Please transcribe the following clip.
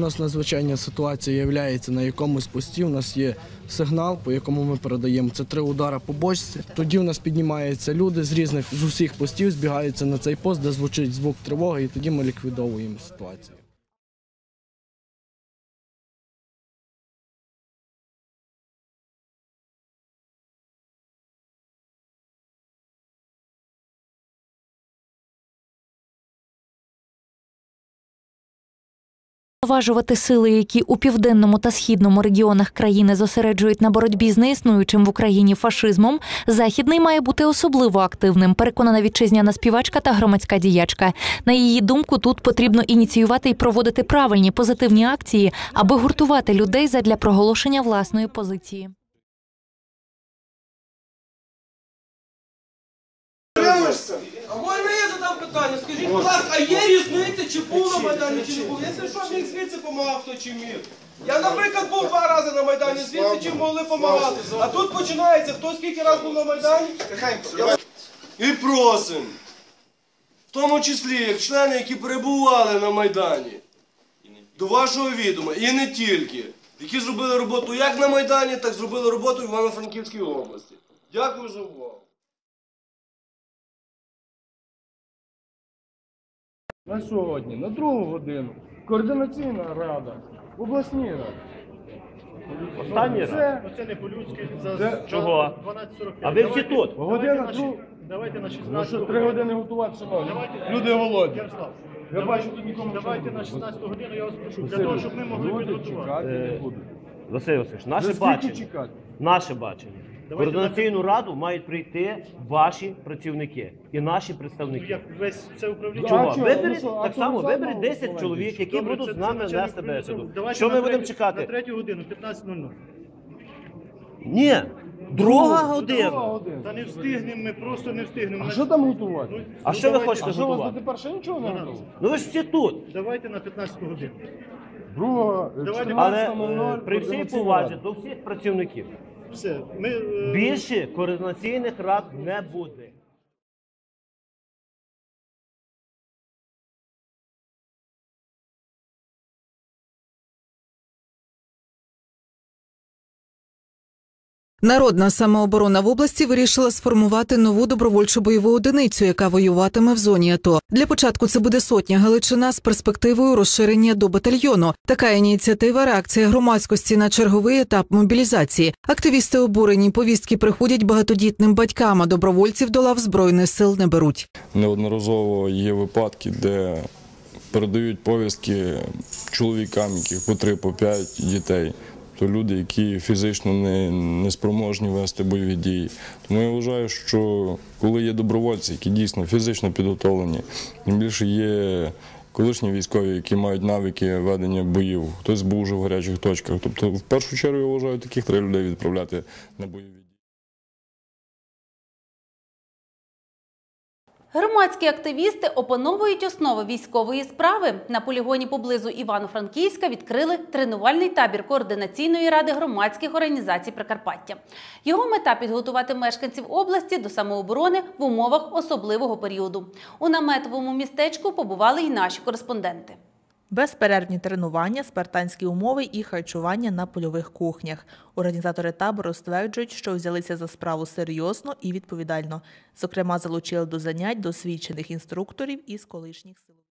У нас надзвичайна ситуація є на якомусь пості. У нас є сигнал, по якому ми передаємо це три удари по бочці. Тоді у нас піднімаються люди з різних з усіх постів, збігаються на цей пост, де звучить звук тривоги, і тоді ми ліквідовуємо ситуацію. Зважувати сили, які у південному та східному регіонах країни зосереджують на боротьбі з неіснуючим в Україні фашизмом, західний має бути особливо активним. Переконана вітчизняна співачка та громадська діячка. На її думку, тут потрібно ініціювати і проводити правильні позитивні акції, аби гуртувати людей задля проголошення власної позиції. Дивишся? А задам питання? Скажіть, будь ласка, а є різниця, чи був на Майдані, чи не був? Якщо що, міг звідси помагав, хто чи міг. Я, наприклад, був два рази на Майдані, звідси чим могли помагати. А тут починається, хто скільки разів був на Майдані? І просим. В тому числі, як члени, які перебували на Майдані, до вашого відома, і не тільки, які зробили роботу як на Майдані, так зробили роботу в Івано-Франківській області. Дякую за увагу. На сьогодні, на другу годину, координаційна рада, обласні ради. Останній раз? Це Це не по-людськи. Це- Чого? 12.45. А ви всі тут? година друг. Давайте на Ну 16 що, три години готувати, шановні? Люди голодні. Ярослав, Я бачу, тут нікому давайте на 16 годину я вас прошу, для того, щоб ми могли Люди підготувати. чекати не Е, будуть. Василь Васильович, наше За бачення. чекати? Наше бачення. Координаційну раду мають прийти ваші працівники і наші представники. Як весь це управління. А Чого? Виберіть Ну що, а так чого само, виберіть 10 чоловік, які Добре, будуть це- з це нами начальник вести управління. бесіду. Давайте Що на ми будемо третю- чекати? На третю годину, 15.00. Ні, друга Друга година. година. Та не встигнемо, ми просто не встигнемо. А що там готувати? Ну, А ну, що ви давайте- хочете А що у вас готувати? дотепер ще нічого не готово? Ну ви ж всі тут. Давайте на 15 годину. Друга, Давайте- Але 14.00, е, при всій повазі до всіх працівників Все. Ми, е, більше координаційних рад не буде. Народна самооборона в області вирішила сформувати нову добровольчу бойову одиницю, яка воюватиме в зоні АТО. Для початку це буде сотня Галичина з перспективою розширення до батальйону. Така ініціатива реакція громадськості на черговий етап мобілізації. Активісти обурені повістки приходять багатодітним батькам, а добровольців до лав збройних сил не беруть. Неодноразово є випадки, де передають повістки чоловікам, яких по три, по п'ять дітей. То люди, які фізично не, не спроможні вести бойові дії. Тому я вважаю, що коли є добровольці, які дійсно фізично підготовлені, тим більше є колишні військові, які мають навики ведення боїв, хтось був уже в гарячих точках. Тобто, в першу чергу я вважаю, таких треба людей відправляти на бойові Громадські активісти опановують основи військової справи. На полігоні поблизу Івано-Франківська відкрили тренувальний табір координаційної ради громадських організацій Прикарпаття. Його мета підготувати мешканців області до самооборони в умовах особливого періоду. У наметовому містечку побували й наші кореспонденти. Безперервні тренування, спартанські умови і харчування на польових кухнях. Організатори табору стверджують, що взялися за справу серйозно і відповідально. Зокрема, залучили до занять досвідчених інструкторів із колишніх сил.